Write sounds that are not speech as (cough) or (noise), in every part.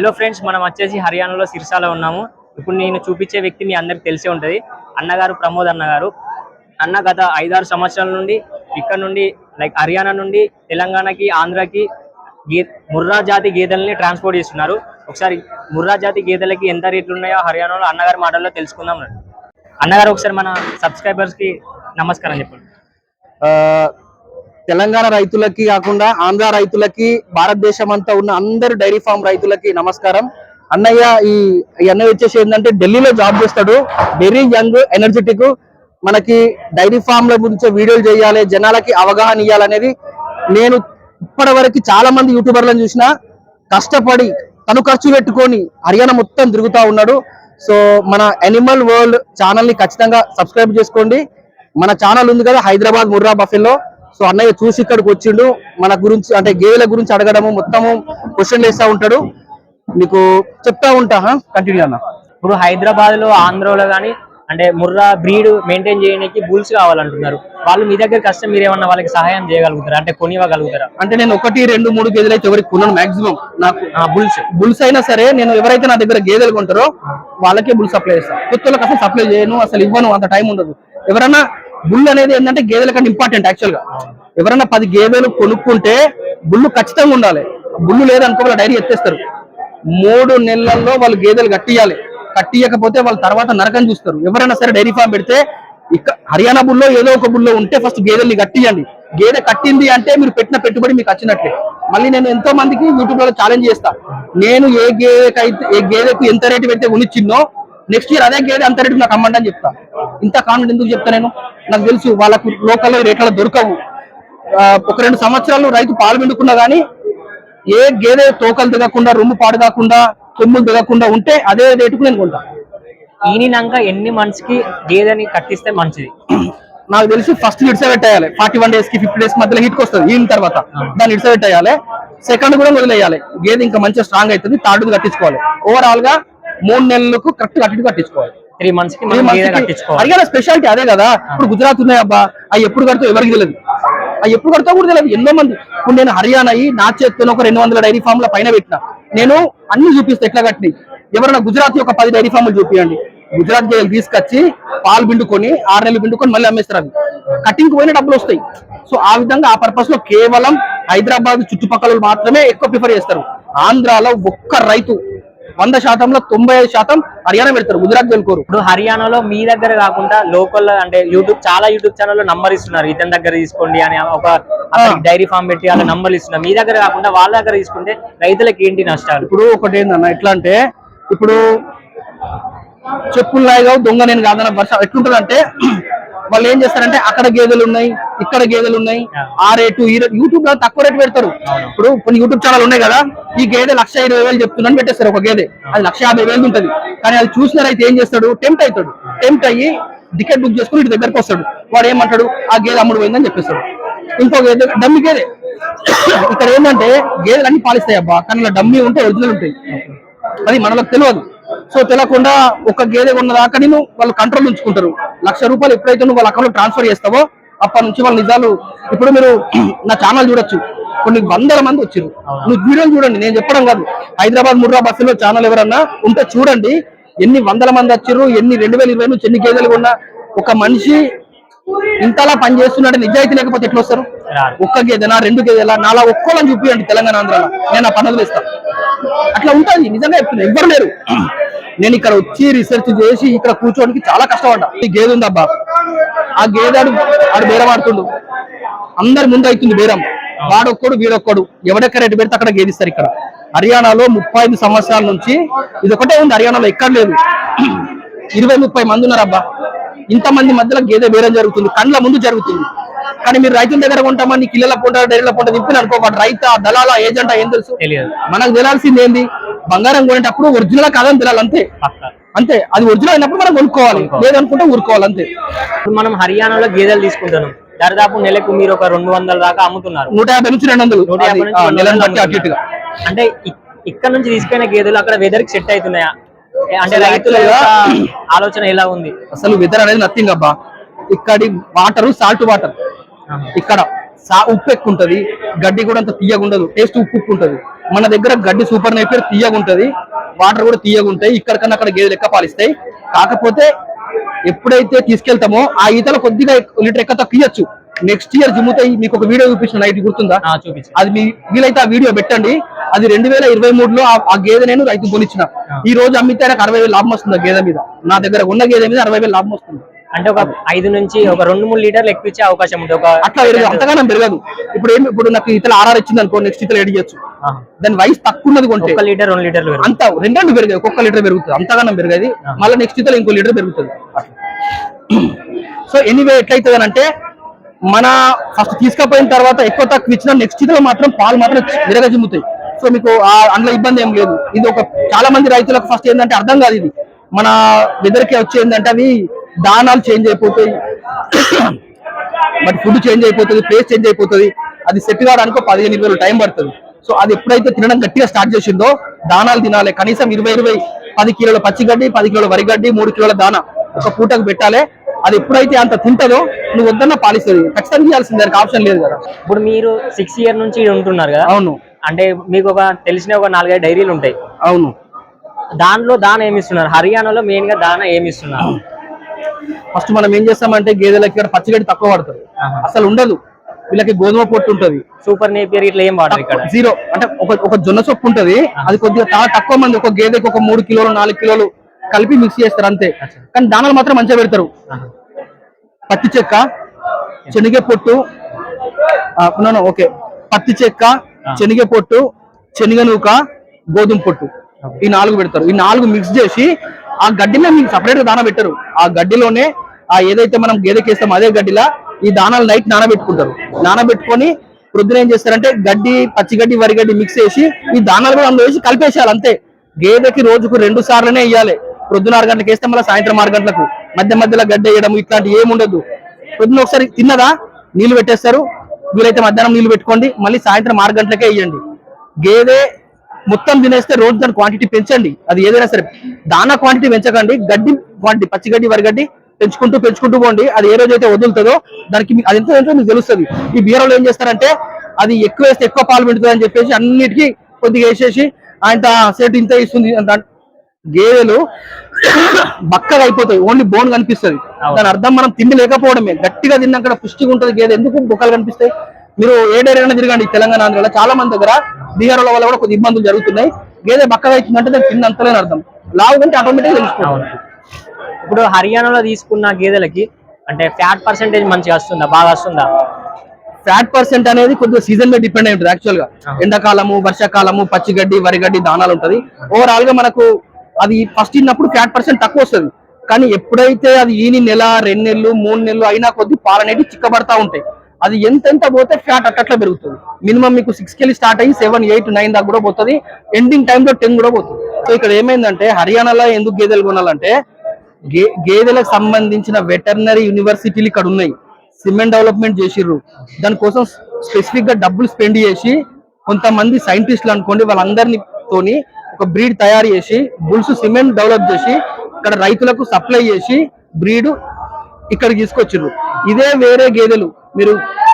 Hello friends మనం వచ్చేసి హర్యానాలో సిర్సాలో ఉన్నాము. ఇప్పుడు నేను చూపించే వ్యక్తి మీ అందరికి తెలిసే ఉంటుంది. అన్నగారు ప్రమోద్ అన్నగారు అన్న గత ఐదారు సంవత్సరాల నుండి ఇక్కడ నుండి లైక్ హర్యానా నుండి తెలంగాణకి ఆంధ్రాకి గే ముర్రా జాతి గేదెలని ట్రాన్స్పోర్ట్ చేస్తున్నారు. ఒకసారి ముర్రా జాతి గేదెలకి ఎంత రేట్లు ఉన్నాయో హర్యానాలో అన్నగారి మాటల్లో తెలుసుకుందాం అన్నగారు ఒకసారి మన సబ్స్క్రైబర్స్కి నమస్కారం చెప్పండి. తెలంగాణ రైతులకి కాకుండా ఆంధ్ర రైతులకి భారతదేశం అంతా ఉన్న అందరు డైరీ ఫామ్ రైతులకి నమస్కారం. అన్నయ్య ఈ ఈ అన్నయ్య వచ్చేసి ఏంటంటే ఢిల్లీలో జాబ్ చేస్తాడు. Very young energetic. మనకి డైరీ ఫామ్ల గురించి వీడియోలు చేయాలి జనాలకి అవగాహన ఇవ్వాలనేది నేను ఇప్పటి వరకు చాలా మంది యూట్యూబర్లను చూసిన కష్టపడి తను ఖర్చు పెట్టుకొని హర్యానా మొత్తం తిరుగుతా ఉన్నాడు. సో మన అనిమల్ వరల్డ్ ఛానల్ని ఖచ్చితంగా సబ్స్క్రైబ్ చేసుకోండి. మన ఛానల్ ఉంది కదా హైదరాబాద్ ముర్రా బఫెల్లో సో అన్నయ్య చూసి ఇక్కడికి వచ్చిండు. మన గురించి అంటే గేదెల గురించి అడగడము మొత్తము క్వశ్చన్లు వేస్తా ఉంటాడు. మీకు చెప్తా ఉంటా కంటిన్యూ అన్న. ఇప్పుడు హైదరాబాద్లో ఆంధ్రలో గానీ అంటే ముర్రా బ్రీడ్ మెయింటైన్ చేయడానికి బుల్స్ కావాలంటున్నారు. వాళ్ళు మీ దగ్గర కష్టం మీరు ఏమన్నా వాళ్ళకి సహాయం చేయగలుగుతారా? అంటే కొనివ్వగలుగుతారా? అంటే నేను ఒకటి రెండు మూడు గేదెలు అయితే ఎవరికి కొన్నాను మాక్సిమం నాకు బుల్స్. బుల్స్ అయినా సరే నేను ఎవరైతే నా దగ్గర గేదెలు కొంటారో వాళ్ళకే బుల్ సప్లై చేస్తాను కొత్తలకు అసలు సప్లై చేయను అసలు ఇవ్వను అంత టైం ఉండదు. ఎవరైనా బుల్ అనేది ఏంటంటే గేదెల కంటే ఇంపార్టెంట్ యాక్చువల్గా. ఎవరైనా పది గేదెలు కొనుక్కుంటే బుల్లు ఖచ్చితంగా ఉండాలి. బుల్లు లేదనుకో డైరీ ఎత్తేస్తారు. మూడు నెలల్లో వాళ్ళు గేదెలు కట్టియాలి. కట్టియకపోతే వాళ్ళ తర్వాత నరకం చూస్తారు. ఎవరైనా సరే డైరీ ఫామ్ పెడితే ఇక హర్యానా బుల్లో ఏదో ఒక బుల్లో ఉంటే ఫస్ట్ గేదెల్ని కట్టియండి. గేదె కట్టింది అంటే మీరు పెట్టిన పెట్టుబడి మీకు వచ్చినట్లే. మళ్ళీ నేను ఎంతో మందికి యూట్యూబ్లో ఛాలెంజ్ చేస్తా. నేను ఏ గేదెకైతే ఏ గేదెకు ఎంత రేటు పెడితే ఉనిచ్చిందో నెక్స్ట్ ఇయర్ అదే గేదె అంత రేటు నాకు అమ్మండి అని చెప్తా. ఇంత కాన్ఫిడెంట్ ఎందుకు చెప్తా నేను? నాకు తెలుసు వాళ్ళకు లోకల్ రేట్లలో దొరకవు. ఒక రెండు సంవత్సరాలు రైతు పాలు పిండుకున్నా గానీ ఏ గేదె తోకలు దిగకుండా రొమ్ము పాడు కాకుండా కొమ్ములు దిగకుండా ఉంటే అదే రేటుకు నేను కొంటా. ఈనినాక ఎన్ని మంత్స్కి గేదెని కట్టిస్తే మంచిది? (clears throat) నాకు తెలిసి ఫస్ట్ ఇడ్స పెట్టేయాలి. ఫార్టీ వన్ డేస్కి ఫిఫ్టీ డేస్ మధ్యలో హిట్ వస్తుంది. ఈయన తర్వాత దాన్ని ఇడ్స పెట్టేయాలి. సెకండ్ కూడా వదిలేయాలి. గేదె ఇంకా మంచిగా స్ట్రాంగ్ అవుతుంది. థర్డ్ కట్టించుకోవాలి. ఓవరాల్గా మూడు నెలలకు కరెక్ట్ కట్టి కట్టించుకోవాలి. త్రీ మంత్స్కి హర్యానా స్పెషాలిటీ అదే కదా. ఇప్పుడు గుజరాత్ ఉన్నాయి అబ్బా. అవి ఎప్పుడు కడతావు? ఎవరికి తెలియదు అవి ఎప్పుడు కడతావు కూడా తెలియదు ఎన్నో మంది. ఇప్పుడు నేను హర్యానా అయ్యి నా చేతితో ఒక రెండు వందల డైరీ ఫామ్ల పైన పెట్టిన. నేను అన్ని చూపిస్తా ఎట్లా కట్టినాయి. ఎవరైనా గుజరాత్ ఒక పది డైరీ ఫామ్లు చూపియండి. గుజరాత్ గేదెలు తీసుకొచ్చి పాలు పిండుకొని ఆరు నెలలు పిండుకొని మళ్ళీ అమ్మేస్తారు అవి. కటింగ్ పోయిన డబ్బులు వస్తాయి. సో ఆ విధంగా ఆ పర్పస్లో కేవలం హైదరాబాద్ చుట్టుపక్కల మాత్రమే ఎక్కువ ప్రిఫర్ చేస్తారు. ఆంధ్రాలో ఒక్క రైతు వంద శాతంలో తొంభై ఐదు శాతం హర్యానా పెడతారు గుజరాత్ వెళ్ళుకోరు ఇప్పుడు హర్యానాలో మీ దగ్గర కాకుండా లోకల్ అంటే యూట్యూబ్ చాలా యూట్యూబ్ ఛానల్లో నంబర్ ఇస్తున్నారు. ఇతని దగ్గర తీసుకోండి అని ఒక డైరీ ఫామ్ పెట్టి వాళ్ళ నంబర్ ఇస్తున్నారు. మీ దగ్గర కాకుండా వాళ్ళ దగ్గర తీసుకుంటే రైతులకు ఏంటి నష్టాలు? ఇప్పుడు ఒకటి ఏందన్న ఎట్లా అంటే ఇప్పుడు చెప్పులు లాగా దొంగ నేను కాదన్న వర్షం ఎట్లుంటదంటే వాళ్ళు ఏం చేస్తారంటే అక్కడ గేదెలు ఉన్నాయి ఇక్కడ గేదెలు ఉన్నాయి ఆ. రేటు ఈ రేటు యూట్యూబ్లో తక్కువ రేటు పెడతారు. ఇప్పుడు కొన్ని యూట్యూబ్ ఛానల్ ఉన్నాయి కదా ఈ గేదె లక్ష ఇరవై వేలు చెప్తున్నాను పెట్టేస్తారు ఒక గేదె. అది లక్ష యాభై వేలు ఉంటది. కానీ అది చూసిన రైతు ఏం చేస్తాడు? టెంప్ట్ అవుతాడు. టెంప్ట్ అయ్యి టికెట్ బుక్ చేసుకుని ఇటు దగ్గరకు వస్తాడు. వాడు ఏమంటాడు? ఆ గేదె అమ్ముడు పోయిందని చెప్పేస్తాడు. ఇంకో గేదె డమ్మి గేదె. ఇక్కడ ఏంటంటే గేదెలు అన్ని పాలిస్తాయి అబ్బా. కానీ డమ్మి ఉంటే ఒరిజినల్ ఉంటాయి. అది మనలకు తెలియదు. సో తెలియకుండా ఒక గేదె ఉన్నదాకా నేను వాళ్ళు కంట్రోల్ ఉంచుకుంటారు. లక్ష రూపాయలు ఎప్పుడైతే నువ్వు వాళ్ళ అకౌంట్ ట్రాన్స్ఫర్ చేస్తావో అప్పటి నుంచి వాళ్ళ నిజాలు ఇప్పుడు మీరు (clears throat) నా ఛానల్ చూడొచ్చు. కొన్ని వందల మంది వచ్చారు. నువ్వు వీడియోలు చూడండి నేను చెప్పడం కాదు. హైదరాబాద్ ముర్రా బస్సులో ఛానల్ ఎవరన్నా ఉంటే చూడండి. ఎన్ని వందల మంది వచ్చారు ఎన్ని రెండు వేల ఇరవై నుంచి ఎన్ని గేదెలు ఉన్నా ఒక మనిషి ఇంతలా పని చేస్తున్నాడు నిజాయితీ లేకపోతే ఎట్లా వస్తారు. ఒక్క గేదెనా రెండు గేదెలా? నాలా ఒక్కోలని చూపియండి తెలంగాణ ఆంధ్రాలో. నేను ఆ పనులు ఇస్తాను అట్లా ఉంటుంది నిజంగా చెప్తున్నా. ఎవ్వరు లేరు. నేను ఇక్కడ వచ్చి రీసెర్చ్ చేసి ఇక్కడ కూర్చోడానికి చాలా కష్టపడ్డా. ఈ గేదె ఉంది అబ్బా. ఆ గేదె ఆడు ఆడు బేరం ఆడుతుండు. అందరి ముందు అవుతుంది బేరం. వాడొక్కడు వీడొక్కడు. ఎవడెక్కడ రేటు పెడితే అక్కడ గేదిస్తారు ఇక్కడ. హర్యానాలో ముప్పై ఐదు సంవత్సరాల నుంచి ఇది ఒకటే ఉంది హర్యానాలో ఎక్కడ లేదు. ఇరవై ముప్పై మంది ఉన్నారు అబ్బా ఇంతమంది మధ్యలో గేదె బేరం జరుగుతుంది కండ్ల ముందు జరుగుతుంది. కానీ మీరు రైతుల దగ్గర కొంటామని కిల్లల పొంట డైరీల పొంట తిప్పిన అనుకో వాడు రైత దళాల ఏజెంటా ఏం తెలుసు? తెలియదు. మనకు తెలియాల్సింది ఏంది? బంగారం కొనేటప్పుడు ఒరిజినల్ కాదని తెలియాలి అంతే. అంతే. అది ఒరిజినల్ అయినప్పుడు మనం కొనుక్కోవాలి. లేదనుకుంటే ఊరుకోవాలి అంతే. ఇప్పుడు మనం హర్యానాలో గేదెలు తీసుకుంటున్నాం. దాదాపు నెలకు మీరు ఒక రెండు వందల దాకా అమ్ముతున్నారు. నూట యాభై నుంచి రెండు వందలు. అటు ఇక్కడ నుంచి తీసుకున్న గేదెలు అక్కడ వెదర్కి సెట్ అవుతున్నాయా? అంటే రైతుల ఆలోచన ఎలా ఉంది? అసలు వెదర్ అనేది నథింగ్ అబ్బా. ఇక్కడి వాటర్ సాల్ట్ వాటర్ ఇక్కడ సా ఉప్పు ఎక్కువ ఉంటది గడ్డి కూడా అంత తీయగా ఉండదు టేస్ట్ ఉప్పు ఉప్పు ఉంటది. మన దగ్గర గడ్డి సూపర్ నైపర్ తీయగా ఉంటది వాటర్ కూడా తీయగా ఉంటాయి ఇక్కడ కన్నా అక్కడ గేదెలు ఎక్క పాలిస్తాయి. కాకపోతే ఎప్పుడైతే తీసుకెళ్తామో ఆ ఈతలో కొద్దిగా లీటర్ ఎక్క తక్కువ నెక్స్ట్ ఇయర్ జిమ్ముతాయి మీకు ఒక వీడియో చూపించిన నైట్ గుర్తుందా? చూపించు. అది మీ వీలైతే ఆ వీడియో పెట్టండి. అది రెండు వేల ఇరవై మూడులో ఆ- ఆ గేదె నేను రైతు కొనిచ్చిన. ఈ రోజు అమ్మితే నాకు అరవై వేలు లాభం వస్తుంది గేదె మీద. నా దగ్గర ఉన్న గేదె మీద అరవై వేలు లాభం వస్తుంది. అంటే ఒక ఐదు నుంచి ఒక రెండు మూడు లీటర్లు ఎక్కువ ఇచ్చే అవకాశం ఉంటుంది. ఒక అట్లా అంతగానం పెరగదు. ఇప్పుడు ఏమి ఇప్పుడు నాకు ఇతల ఆర్ఆర్ ఇచ్చింది అనుకో నెక్స్ట్ ఇతలు ఎడియచ్చు ఆహా. దాని వయసు తక్కువ ఉన్నది కొంటే. ఒక లీటర్ రెండు లీటర్లు అంత రెండు పెరగదు ఒక్కొక్క లీటర్ పెరుగుతుంది. అంతగానం పెరగదు. మళ్ళీ నెక్స్ట్ ఇతలు ఇంకో లీటర్ పెరుగుతుంది. సో ఎనీవే ఎట్లయితుంది అని అంటే మన ఫస్ట్ తీసుకపోయిన తర్వాత ఎక్కువ తక్కువ ఇచ్చిన నెక్స్ట్ ఇతలో మాత్రం పాలు మాత్రం విరగ జిమ్ముతాయి. సో మీకు ఆ అందులో ఇబ్బంది ఏం లేదు. ఇది ఒక చాలా మంది రైతులకు ఫస్ట్ ఏంటంటే అర్థం కాదు ఇది. మన వెదర్కి వచ్చి ఏంటంటే అవి దానాలు చేంజ్ అయిపోతాయి. బట్ ఫుడ్ చేంజ్ అయిపోతుంది ప్లేస్ చేంజ్ అయిపోతుంది. అది సెట్ కావడానికి ఒక పదిహేను ఇరవై టైం పడుతుంది. సో అది ఎప్పుడైతే తినడం గట్టిగా స్టార్ట్ చేసిందో దానాలు తినాలి. కనీసం ఇరవై ఇరవై పది కిలోల పచ్చిగడ్డి పది కిలోల వరిగడ్డి మూడు కిలోల దానా ఒక పూటకు పెట్టాలి. అది ఎప్పుడైతే అంత తింటదో నువ్వు వద్దన్న పాలిస్తుంది ఖచ్చితంగా చేయాల్సింది దానికి ఆప్షన్ లేదు కదా. ఇప్పుడు మీరు సిక్స్ ఇయర్ నుంచి ఉంటున్నారు కదా? అవును. అంటే మీకు ఒక తెలిసిన ఒక నాలుగైదు డైరీలు ఉంటాయి. అవును. దానిలో దాన ఏమి ఇస్తున్నారు? హర్యానాలో మెయిన్గా దాన ఏమి ఇస్తున్నారు? ఫస్ట్ మనం ఏం చేస్తామంటే గేదెలకి ఇక్కడ పచ్చిగడ్డి తక్కువ పడుతుంది. అసలు ఉండదు. వీళ్ళకి గోధుమ పొట్టు ఉంటది. సూపర్ నేపియర్ ఇట్లా ఏం వాడరు ఇక్కడ? జీరో. అంటే ఒక ఒక జొన్న సొప్పు ఉంటది. అది కొద్దిగా చాలా తక్కువ మంది ఒక గేదెకి ఒక మూడు కిలోలు నాలుగు కిలోలు కలిపి మిక్స్ చేస్తారు అంతే. కానీ దానాలు మాత్రం మంచిగా పెడతారు. పత్తి చెక్క శనగ పొట్టు ఓకే పత్తి చెక్క శనగ పొట్టు శనగ నూక గోధుమ పొట్టు. ఈ నాలుగు పెడతారు. ఈ నాలుగు మిక్స్ చేసి ఆ గడ్డిలో మీకు సపరేట్గా దాన పెట్టరు. ఆ గడ్డిలోనే ఆ ఏదైతే మనం గేదెకి వేస్తామో అదే గడ్డిలా ఈ దానాలు నైట్ నానబెట్టుకుంటారు. నానబెట్టుకొని ప్రొద్దున ఏం చేస్తారంటే గడ్డి పచ్చిగడ్డి వరిగడ్డి మిక్స్ చేసి ఈ దానాలు కూడా అందులో వేసి కలిపేసేయాలి అంతే. గేదెకి రోజుకు రెండు సార్లునే ఇవ్వాలి ప్రొద్దున ఆరు గంటలకు వేస్తే మళ్ళీ సాయంత్రం ఆరు గంటలకు. మధ్య మధ్యలో గడ్డి వేయడం ఇట్లాంటి ఏమి ఉండదు. పొద్దున ఒకసారి తిన్నదా? నీళ్ళు పెట్టేస్తారు. వీలైతే మధ్యాహ్నం నీళ్ళు పెట్టుకోండి. మళ్ళీ సాయంత్రం ఆరు గంటలకే ఇవ్వండి గేదె మొత్తం తినేస్తే రోజు దాని క్వాంటిటీ పెంచండి. అది ఏదైనా సరే. దానా క్వాంటిటీ పెంచకండి. గడ్డి క్వాంటిటీ పచ్చిగడ్డి వరిగడ్డి పెంచుకుంటూ పెంచుకుంటూ పోండి. అది ఏ రోజు అయితే వదులుతుందో దానికి అది ఎంత ఏంటో మీకు తెలుస్తుంది. ఈ బీరలో ఏం చేస్తారంటే అది ఎక్కువ వేస్తే ఎక్కువ పాలు పెడుతుంది అని చెప్పేసి అన్నిటికీ కొద్దిగా వేసేసి ఆయన సేటు ఇంత ఇస్తుంది గేదెలు బక్కగా అయిపోతాయి. ఓన్లీ బోన్ కనిపిస్తుంది. దాని అర్థం మనం తిండి లేకపోవడమే. గట్టిగా తిన్నాక పుష్టిగా ఉంటుంది గేదె. ఎందుకు బొక్కలు కనిపిస్తాయి? మీరు ఏ డైరైనా తిరగండి. తెలంగాణ ఆంధ్రలో చాలా మంది దగ్గర బీహార్ వల్ల కూడా కొద్ది ఇబ్బందులు జరుగుతున్నాయి. గేదె బక్కగా అవుతుందంటే దానికి తిండి అంతలేని అర్థం. లావు కంటే ఆటోమేటిక్ తెలుసుకోవాలి ఇప్పుడు హర్యానాలో తీసుకున్న గేదెలకి అంటే ఫ్యాట్ పర్సెంటేజ్ మంచిగా వస్తుందా? బాగా వస్తుందా? ఫ్యాట్ పర్సెంట్ అనేది కొద్దిగా సీజన్ మీద డిపెండ్ అయి ఉంటుంది యాక్చువల్గా. ఎండాకాలము వర్షాకాలము పచ్చిగడ్డి వరిగడ్డి దానాలు ఉంటది. ఓవరాల్గా మనకు అది ఫస్ట్ ఇన్నప్పుడు ఫ్యాట్ పర్సెంట్ తక్కువ వస్తుంది. కానీ ఎప్పుడైతే అది ఈని నెల రెండు నెలలు మూడు నెలలు అయినా కొద్ది పాలు అనేవి చిక్కబడతా ఉంటాయి. అది ఎంతెంత పోతే ఫ్యాట్ అట్లా పెరుగుతుంది. మినిమం మీకు సిక్స్ కెళ్ళి స్టార్ట్ అయ్యి సెవెన్ ఎయిట్ నైన్ దాకా కూడా పోతుంది. ఎండింగ్ టైంలో టెన్ కూడా పోతుంది. సో ఇక్కడ ఏమైందంటే హర్యానాలో ఎందుకు గేదెలు కొనాలంటే గే గేదెలకు సంబంధించిన వెటర్నరీ యూనివర్సిటీలు ఇక్కడ ఉన్నాయి. సిమెంట్ డెవలప్మెంట్ చేసిర్రు. దానికోసం స్పెసిఫిక్గా డబ్బులు స్పెండ్ చేసి కొంతమంది సైంటిస్టులు అనుకోండి వాళ్ళందరినీ తోని ఒక బ్రీడ్ తయారు చేసి బుల్స్ సిమెంట్ డెవలప్ చేసి ఇక్కడ రైతులకు సప్లై చేసి బ్రీడ్ ఇక్కడ తీసుకొచ్చిర్రు. ఇదే వేరే గేదెలు. మీరు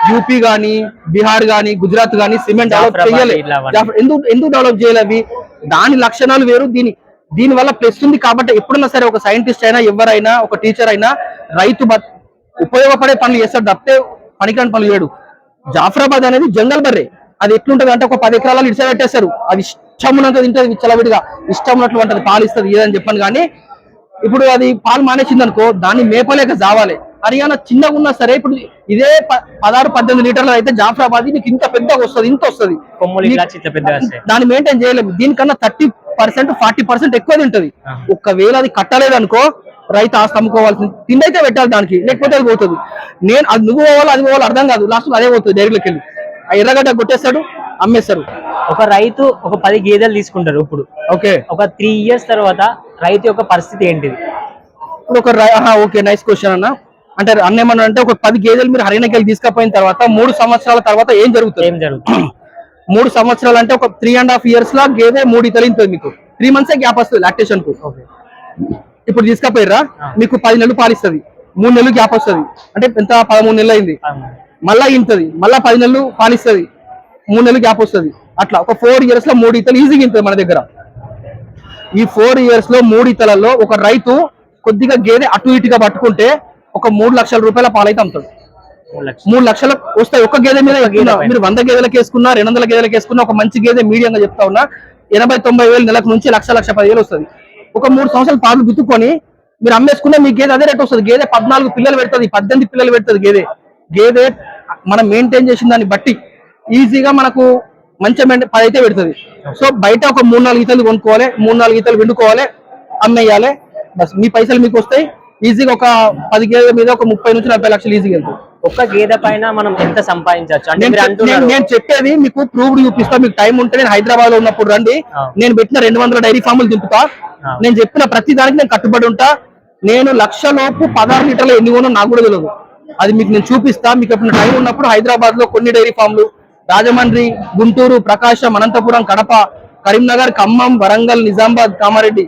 యూపీ గాని బీహార్ గాని గుజరాత్ గాని సిమెంట్ డెవలప్ జాఫ్రాబాద్ చేయలే ఇట్లా అవన్నీ. జాఫ్- ఎందుకు ఎందుకు డెవలప్ చేయాలి అవి? దాని లక్షణాలు వేరు దీని దీని వల్ల ప్లస్ ఉంది కాబట్టి ఎప్పుడైనా సరే ఒక సైంటిస్ట్ అయినా ఎవరైనా ఒక టీచర్ అయినా రైతు ఉపయోగపడే పనులు చేస్తాడు తప్పితే పనికిరాని పనులు చేయడు. జాఫరాబాద్ అనేది జంగల్ బర్రె. అది ఎట్లుంటది అంటే ఒక పది ఎకరాలను ఇడిచ పెట్టేస్తారు. అది ఇష్టమున్నంత తింటది విచ్చలవిడిగా ఇష్టం ఉన్నట్లు ఉంటది పాలు ఇస్తుంది ఏదని చెప్పాను కానీ ఇప్పుడు అది పాలు మానేసింది అనుకో దాన్ని మేపలేక జావాలి. హర్యానా చిన్నగా ఉన్నా సరే ఇప్పుడు ఇదే పదహారు పద్దెనిమిది లీటర్లు అయితే జాఫరాబాద్ నీకు ఇంత పెద్దగా వస్తుంది ఇంత వస్తుంది. దాన్ని మెయింటైన్ చేయలేము. దీనికన్నా థర్టీ పర్సెంట్ ఫార్టీ పర్సెంట్ ఎక్కువ తింటది. ఆహా. ఒక్కవేళ అది కట్టలేదు అనుకో రైతు ఆస్తి అమ్ముకోవాల్సింది. తిండి అయితే పెట్టాలి దానికి లేకపోతే అది పోతుంది. నేను అది నువ్వు పోవాలి అది పోవాలి అర్థం కాదు. లాస్ట్ అదే పోతుంది డైరీలోకి వెళ్ళి. ఆ ఎర్రగడ్డ కొట్టేస్తాడు అమ్మేస్తారు ఒక రైతు ఒక పది గేదెలు తీసుకుంటారు ఇప్పుడు. ఓకే. ఒక త్రీ ఇయర్స్ తర్వాత రైతు యొక్క పరిస్థితి ఏంటిది? ఇప్పుడు ఒక ఓకే. నైస్ క్వశ్చన్ అన్న. అంటే అన్న ఏమన్నా అంటే ఒక పది గేదెలు మీరు హర్యానాకి తీసుకపోయిన తర్వాత మూడు సంవత్సరాల తర్వాత ఏం జరుగుతుంది? ఏం జరుగుతుంది? (clears throat) మూడు సంవత్సరాలు అంటే ఒక త్రీ అండ్ హాఫ్ ఇయర్స్ లా గేదె మూడు ఇతలింటుంది మీకు. త్రీ మంత్స్ గ్యాప్ వస్తుంది లాక్టేషన్కు. ఇప్పుడు తీసుకపోయిర్రా మీకు పది నెలలు పాలిస్తుంది. మూడు నెలలు గ్యాప్ వస్తుంది. అంటే ఎంత? పదమూడు నెలలు అయింది. మళ్ళా ఇంటది మళ్ళా పది నెలలు పాలిస్తుంది. మూడు నెలలు గ్యాప్ వస్తుంది. అట్లా ఒక ఫోర్ ఇయర్స్లో మూడు ఈతలు ఈజీగా ఇంతుంది మన దగ్గర. ఈ ఫోర్ ఇయర్స్లో మూడు ఈతలలో ఒక రైతు కొద్దిగా గేదె అటు ఇటుగా పట్టుకుంటే ఒక మూడు లక్షల రూపాయల పాలైతే అమ్ముతాడు. మూడు లక్షలు. వస్తాయి. ఒక్క గేదె మీద. మీరు వంద గేదెలకు వేసుకున్నా రెండు వందల గేదెలకు వేసుకున్నా ఒక మంచి గేదె మీడియంగా చెప్తా ఉన్నా ఎనభై తొంభై వేలు నెలకు నుంచి లక్ష లక్ష పదివేలు వస్తుంది. ఒక మూడు సంవత్సరాలు పాలు బిత్తుకొని మీరు అమ్మేసుకున్న మీ గేదె అదే రేట్ వస్తుంది. గేదె పద్నాలుగు పిల్లలు పెడుతుంది పద్దెనిమిది పిల్లలు పెడుతుంది గేదె. గేదె మనం మెయింటైన్ చేసిన దాన్ని బట్టి ఈజీగా మనకు మంచి పది అయితే పెడుతుంది. సో బయట ఒక మూడు నాలుగు ఈతలు కొనుక్కోవాలి మూడు నాలుగు ఈతలు వండుకోవాలి అమ్మేయాలి. బస్ మీ పైసలు మీకు వస్తాయి. ఈజీగా ఒక పది గేదెల మీద ఒక ముప్పై నుంచి నలభై లక్షలు ఈజీగా వెళ్తాయి. ఒక్క గేదె పైన మనం ఎంత సంపాదించవచ్చు? అంటే నేను చెప్పేది మీకు ప్రూవ్డ్ చూపిస్తా మీకు టైం ఉంటే నేను హైదరాబాద్లో ఉన్నప్పుడు రండి. నేను పెట్టిన రెండు వందల డైరీ ఫార్ములు దింపుతా. నేను చెప్పిన ప్రతి దానికి నేను కట్టుబడి ఉంటా. నేను లక్ష లోపు పదహారు లీటర్లు ఎన్ని కొనో నాకు కూడా తెలియదు. అది మీకు నేను చూపిస్తా. మీకు ఎప్పుడు టైం ఉన్నప్పుడు హైదరాబాద్లో కొన్ని డైరీ ఫామ్లు. రాజమండ్రి గుంటూరు ప్రకాశం అనంతపురం కడప కరీంనగర్ ఖమ్మం వరంగల్ నిజామాబాద్ కామారెడ్డి.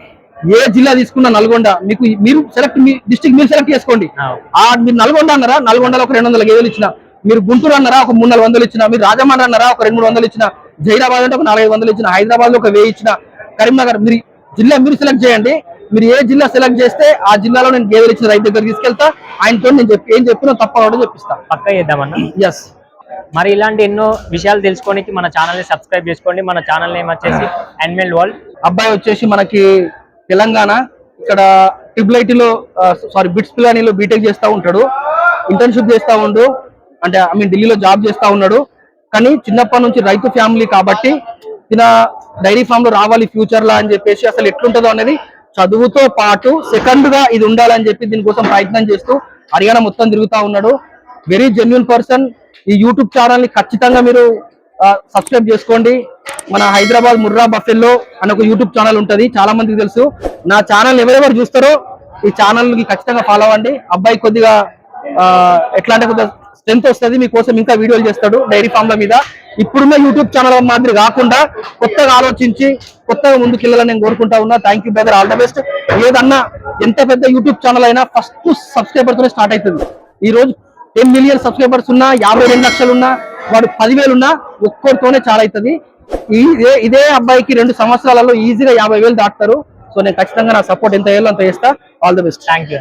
ఏ జిల్లా తీసుకున్నా నల్గొండ మీకు మీరు సెలెక్ట్ మీ డిస్ట్రిక్ట్ మీరు సెలెక్ట్ చేసుకోండి. ఆ. మీరు నల్గొండ అన్నారా? నల్గొండలో ఒక రెండు వందల గేదెలు ఇచ్చిన. మీరు గుంటూరు అన్నారా? ఒక మూడు నాలుగు వందలు ఇచ్చిన. మీరు రాజమండ్రి అన్నారా? ఒక రెండు మూడు వందలు ఇచ్చిన. జైరాబాద్ అంటే ఒక నాలుగైదు వందలు ఇచ్చిన. హైదరాబాద్లో ఒక వెయ్యి ఇచ్చిన. కరీంనగర్ మీరు జిల్లా మీరు సెలెక్ట్ చేయండి. మీరు ఏ జిల్లా సెలెక్ట్ చేస్తే ఆ జిల్లాలో నేను గేదెలు ఇచ్చిన రైతు దగ్గర తీసుకెళ్తా. ఆయనతో నేను చెప్పి ఏం చెప్పినా తప్ప చెప్పిస్తా. పక్క చేద్దామన్నా? ఎస్ మరి ఇలాంటి ఎన్నో విషయాలు తెలుసుకోనికి మన ఛానల్ని సబ్స్క్రైబ్ చేసుకోండి. మన ఛానల్ నేమ్ వచ్చేసి అనిమల్ వరల్డ్ అబ్బాయి వచ్చేసి మనకి తెలంగాణ ఇక్కడ ట్రిపుల్ సారీ బిట్స్ పిలానీలో బీటెక్ చేస్తూ ఉంటాడు. ఇంటర్న్షిప్ చేస్తూ ఉండు. అంటే ఐ మీన్ ఢిల్లీలో జాబ్ చేస్తా ఉన్నాడు. కానీ చిన్నప్పటి నుంచి రైతు ఫ్యామిలీ కాబట్టి తిన డైరీ ఫామ్లో రావాలి ఫ్యూచర్ లా అని చెప్పేసి అసలు ఎట్లుంటుందో అనేది చదువుతో పాటు సెకండ్గా ఇది ఉండాలని చెప్పి దీనికోసం ప్రయత్నం చేస్తూ హర్యానా మొత్తం తిరుగుతూ ఉన్నాడు. వెరీ జెన్యున్ పర్సన్ ఈ యూట్యూబ్ ఛానల్ని ఖచ్చితంగా మీరు సబ్స్క్రైబ్ చేసుకోండి. మన హైదరాబాద్ ముర్రా బఫెల్లో అని ఒక యూట్యూబ్ ఛానల్ ఉంటుంది. చాలా మందికి తెలుసు. నా ఛానల్ ఎవరెవరు చూస్తారో ఈ ఛానల్కి ఖచ్చితంగా ఫాలో అవ్వండి. అబ్బాయి కొద్దిగా ఎట్లా అంటే కొద్దిగా స్ట్రెంత్ వస్తుంది. మీకోసం ఇంకా వీడియోలు చేస్తాడు డైరీ ఫామ్ల మీద. ఇప్పుడున్న యూట్యూబ్ ఛానల్ మాదిరి కాకుండా కొత్తగా ఆలోచించి కొత్తగా ముందుకు వెళ్ళాలని నేను కోరుకుంటా ఉన్నా. Thank you brother all the best ఏదన్నా ఎంత పెద్ద యూట్యూబ్ ఛానల్ అయినా ఫస్ట్ సబ్స్క్రైబర్తోనే స్టార్ట్ అవుతుంది. ఈ రోజు టెన్ మిలియన్ సబ్స్క్రైబర్స్ ఉన్నా యాభై రెండు లక్షలు ఉన్నా వాడు పదివేలు ఉన్నా ఒక్కరితోనే చాలా అవుతుంది. ఇదే ఇదే అబ్బాయికి రెండు సంవత్సరాలలో ఈజీగా యాభై వేలు దాటుతారు. సో నేను ఖచ్చితంగా నా సపోర్ట్ ఎంత వేయాలో అంత చేస్తా. All the best thank you